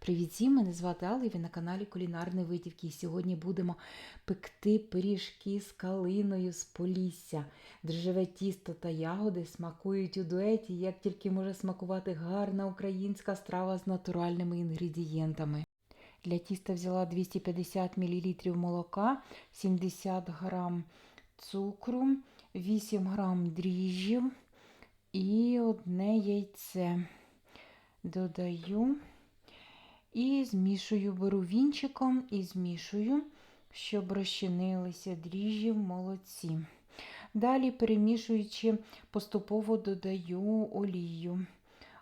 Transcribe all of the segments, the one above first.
Привіт всім, мене звати Алла і ви на каналі Кулінарної Витівки. І сьогодні будемо пекти пиріжки з калиною з Полісся. Дрожжеве тісто та ягоди смакують у дуеті, як тільки може смакувати гарна українська страва з натуральними інгредієнтами. Для тіста взяла 250 мл молока, 70 г цукру, 8 г дріжджів і одне яйце. Додаю і змішую, беру вінчиком і змішую, щоб розчинилися дріжджі в молоці. Далі, перемішуючи, поступово додаю олію.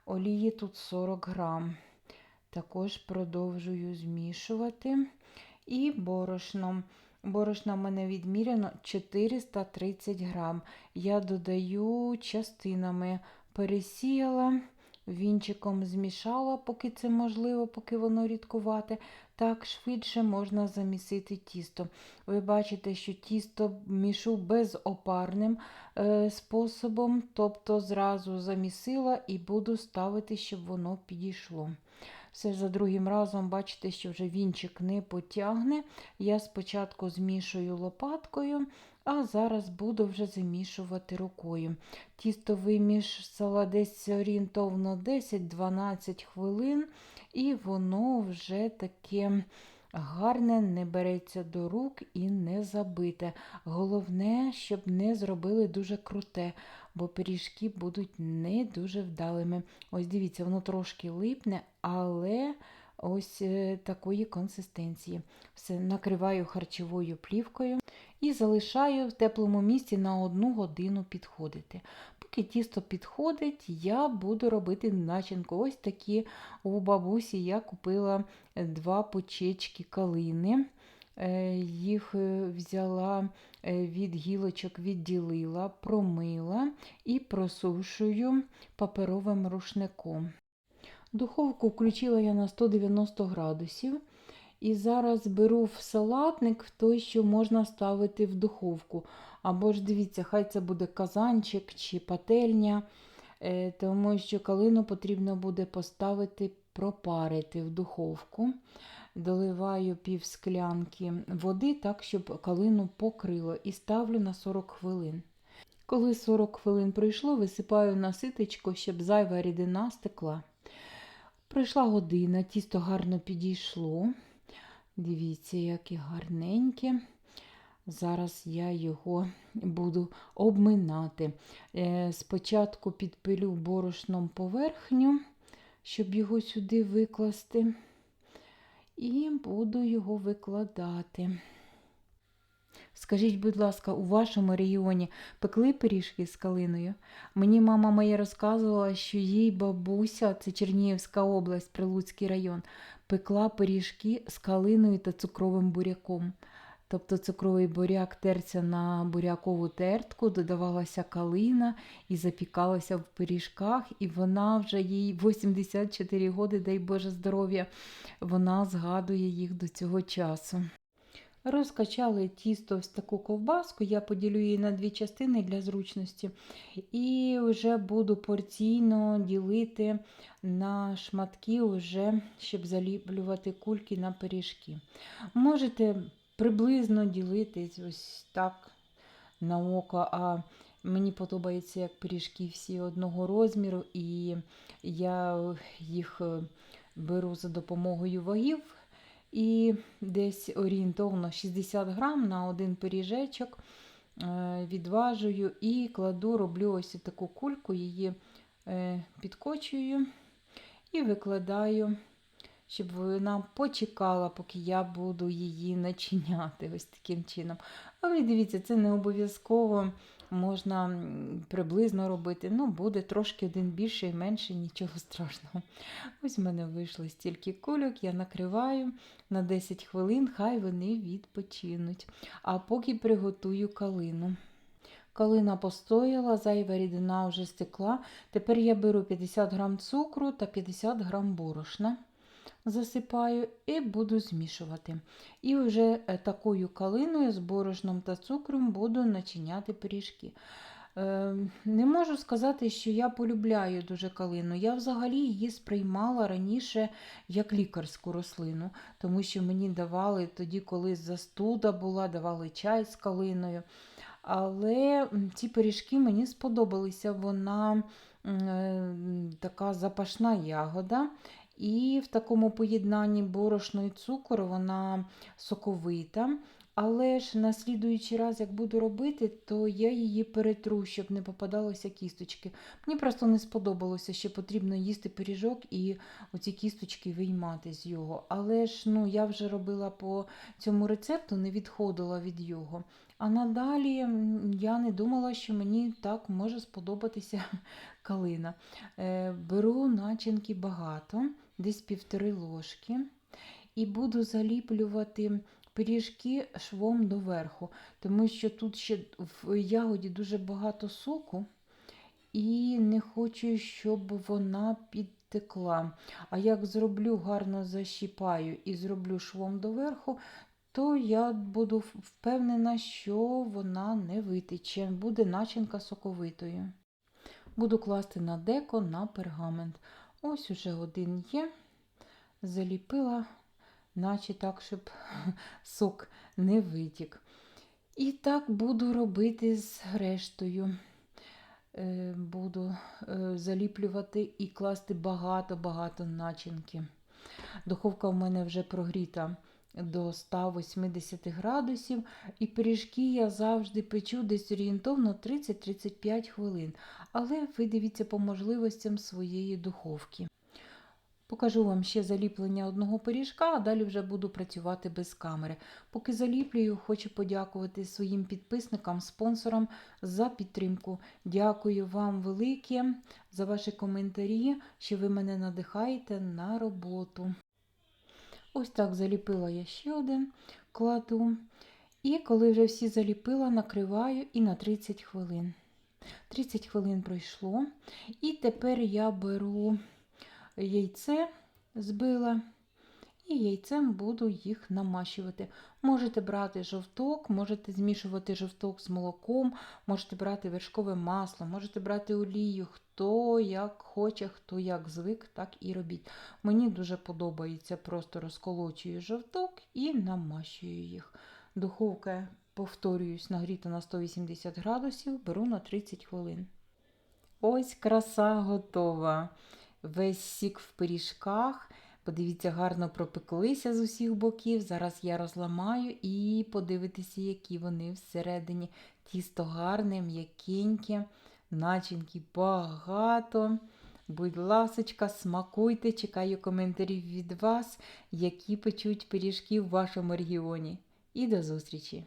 Олії тут 40 грам. Також продовжую змішувати. І борошно. Борошна в мене відміряно 430 грам. Я додаю частинами, пересіяла, вінчиком змішала, поки це можливо, поки воно рідкувате. Так швидше можна замісити тісто. Ви бачите, що тісто мішу безопарним е, способом, тобто зразу замісила і буду ставити, щоб воно підійшло. Все за другим разом, бачите, що вже вінчик не потягне. Я спочатку змішую лопаткою, а зараз буду вже замішувати рукою. Тісто вимішала десь орієнтовно 10-12 хвилин, і воно вже таке гарне, не береться до рук і не забите. Головне, щоб не зробили дуже круте, бо пиріжки будуть не дуже вдалими. Ось дивіться, воно трошки липне, але ось е, такої консистенції. Все накриваю харчовою плівкою і залишаю в теплому місці на одну годину підходити. Поки тісто підходить, я буду робити начинку. Ось такі у бабусі я купила два почечки калини. Е, Їх е, взяла від гілочок, відділила, промила і просушую паперовим рушником. Духовку включила я на 190 градусів. І зараз беру в салатник в той, що можна ставити в духовку. Або ж дивіться, хай це буде казанчик чи пательня, е, тому що калину потрібно буде поставити, пропарити в духовку. Доливаю пів склянки води, так, щоб калину покрило, і ставлю на 40 хвилин. Коли 40 хвилин пройшло, висипаю на ситечко, щоб зайва рідина стекла. Пройшла година, тісто гарно підійшло. Дивіться, яке гарненьке. Зараз я його буду обминати. Е, спочатку підпилю борошном поверхню, щоб його сюди викласти, і буду його викладати. Скажіть, будь ласка, у вашому регіоні пекли пиріжки з калиною? Мені мама моя розказувала, що їй бабуся, це Чернігівська область, Прилуцький район, пекла пиріжки з калиною та цукровим буряком. Тобто цукровий буряк терся на бурякову тертку, додавалася калина і запікалася в пиріжках, і вона вже їй 84 роки, дай Боже здоров'я, вона згадує їх до цього часу. Розкачали тісто в таку ковбаску, я поділю її на дві частини для зручності. І вже буду порційно ділити на шматки, вже, щоб заліплювати кульки на пиріжки. Можете приблизно ділити ось так на око, а мені подобається, як пиріжки всі одного розміру, і я їх е, беру за допомогою вагів. І десь орієнтовно 60 грам на один пиріжечок е, відважую і кладу, роблю ось таку кульку, її е, підкочую і викладаю, щоб вона почекала, поки я буду її начиняти ось таким чином. Але дивіться, це не обов'язково можна приблизно робити. Ну, буде трошки один більше і менше, нічого страшного. Ось в мене вийшло стільки кульок, я накриваю на 10 хвилин, хай вони відпочинуть. А поки приготую калину. Калина постояла, зайва рідина вже стекла. Тепер я беру 50 г цукру та 50 г борошна засипаю і буду змішувати. І вже е, такою калиною з борошном та цукром буду начиняти пиріжки. Е, Не можу сказати, що я полюбляю дуже калину. Я взагалі її сприймала раніше як лікарську рослину, тому що мені давали тоді, коли застуда була, давали чай з калиною. Але ці пиріжки мені сподобалися. Вона е, така запашна ягода. І в такому поєднанні борошно і цукор вона соковита. Але ж на слідуючий раз, як буду робити, то я її перетру, щоб не попадалося кісточки. Мені просто не сподобалося, що потрібно їсти пиріжок і оці кісточки виймати з його. Але ж ну, я вже робила по цьому рецепту, не відходила від його. А надалі я не думала, що мені так може сподобатися калина. Е, Беру начинки багато, десь півтори ложки, і буду заліплювати пиріжки швом доверху, тому що тут ще в ягоді дуже багато соку, і не хочу, щоб вона підтекла. А як зроблю, гарно защіпаю і зроблю швом доверху, то я буду впевнена, що вона не витече, буде начинка соковитою. Буду класти на деко на пергамент. Ось уже один є. Заліпила, наче так, щоб сок не витік. І так буду робити з рештою. Е, Буду е, заліплювати і класти багато-багато начинки. Духовка в мене вже прогріта до 180 градусів, і пиріжки я завжди печу десь орієнтовно 30-35 хвилин. Але ви дивіться по можливостям своєї духовки. Покажу вам ще заліплення одного пиріжка, а далі вже буду працювати без камери. Поки заліплюю, хочу подякувати своїм підписникам, спонсорам за підтримку. Дякую вам велике за ваші коментарі, що ви мене надихаєте на роботу. Ось так заліпила я ще один кладу. І коли вже всі заліпила, накриваю і на 30 хвилин. 30 хвилин пройшло. І тепер я беру яйце, збила, і яйцем буду їх намащувати. Можете брати жовток, можете змішувати жовток з молоком, можете брати вершкове масло, можете брати олію. Хто як хоче, хто як звик, так і робіть. Мені дуже подобається, просто розколочую жовток і намащую їх. Духовка, повторююсь, нагріта на 180 градусів, беру на 30 хвилин. Ось краса готова. Весь сік в пиріжках. Подивіться, гарно пропеклися з усіх боків. Зараз я розламаю і подивитися, які вони всередині. Тісто гарне, м'якеньке, начинки багато. Будь ласочка, смакуйте, чекаю коментарів від вас, які печуть пиріжки в вашому регіоні. І до зустрічі!